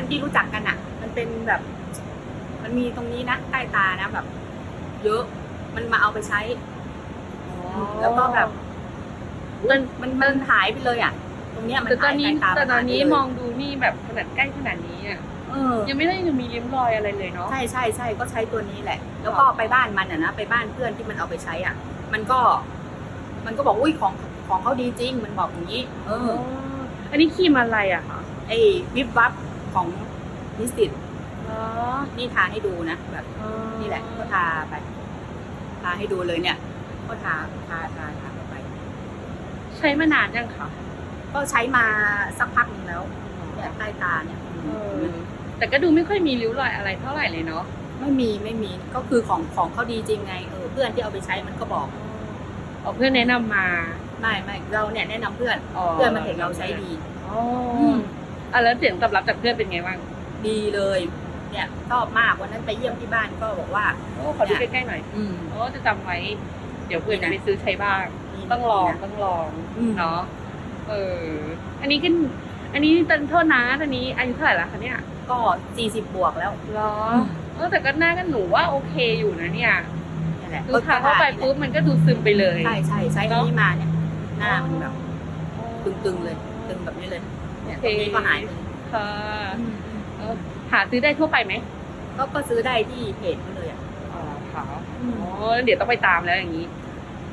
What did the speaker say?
อนที่รู้จักกันอะมันเป็นแบบ มันมีตรงนี้นะใต้ตานะแบบ เยอะมันมาเอาไปใช้ แล้วก็แบบมันมันมันหายไปเลยอะ ตรงเนี้ยมันแต่ตอหานยนี้ใต้ตาแต่ตอนนี้หายไปเลยมองดูนี่แบบขนาดใกล้ขนาดนี้อะเออ ยังไม่ได้ยังมีริ้มรอยอะไรเลยเนาะ ใช่ใช่ใช่ก็ใช้ตัวนี้แหละ แล้วก็ไปบ้านมันอะนะไปบ้านเพื่อนที่มันเอาไปใช้อะ มันก็ มันก็บอกอุ้ยของของเขาดีจริง มันบอกอย่างนี้ เออ อันนี้ครีมอะไรอะคะไอ้วิบวับ ของนิสิตอ๋อนี่ทาให้ดูนะแบบนี่แหละก็ทาไป ทาให้ดูเลยเนี่ย ก็ทาทาทาทาเข้าไป ใช้มานานยังคะก็ใช้มาสักพักหนึงแล้วเนี่ยใต้ตาเนี่ยเออแต่ก็ดูไม่ค่อยมีริ้วรอยอะไรเท่าไหร่เลยเนาะไม่มีไม่มีก็คือของของเขาดีจริงไงเออเพื่อนที่เอาไปใช้มันก็บอกอ๋อเพื่อนแนะนำมาไม่ไม่เราเนี่ยแนะนำเพื่อน เพื่อนมันเห็นเราใช้ดี อ๋อ ออะแล้วเสียงตอบรับจากเพื่อนเป็นไงบ้างดีเลย เนี่ยชอบมากวันนั้นไปเยี่ยมที่บ้านก็บอกว่า โอ้ขอดูใกล้ๆหน่อยอืม โอ้จะจำไว้ เดี๋ยวเพื่อนจะนี่ไปนะซื้อใช้บ้างนี่ต้องลองนะต้องลองอืม เนาะเออ อันนี้ก็อันนี้ตอนโทษนะตอนนี้อายุเท่าไหร่ละคะเนี่ยก็สี่สิบบวกแล้วเหรออืมเออแต่ก็หน้าก็หนูว่าโอเคอยู่นะเนี่ยนี่แหละดูทาเข้าไปปุ๊บมันก็ดูซึมไปเลย ใช่ใช่ใช้อันนี้มาเนี่ย หน้ามันแบบอ๋อตึงๆเลย ตึงแบบนี้เลย เนี่ยโอตเครงนี้ก็หายไปเลยค่ะเออหาซื้อได้ทั่วไปไหมก็ก็ซื้อได้ที่เพจเขาเลยอะอ๋อค่ะอ๋อเดี๋ยวต้องไปตามแล้วอย่างนี้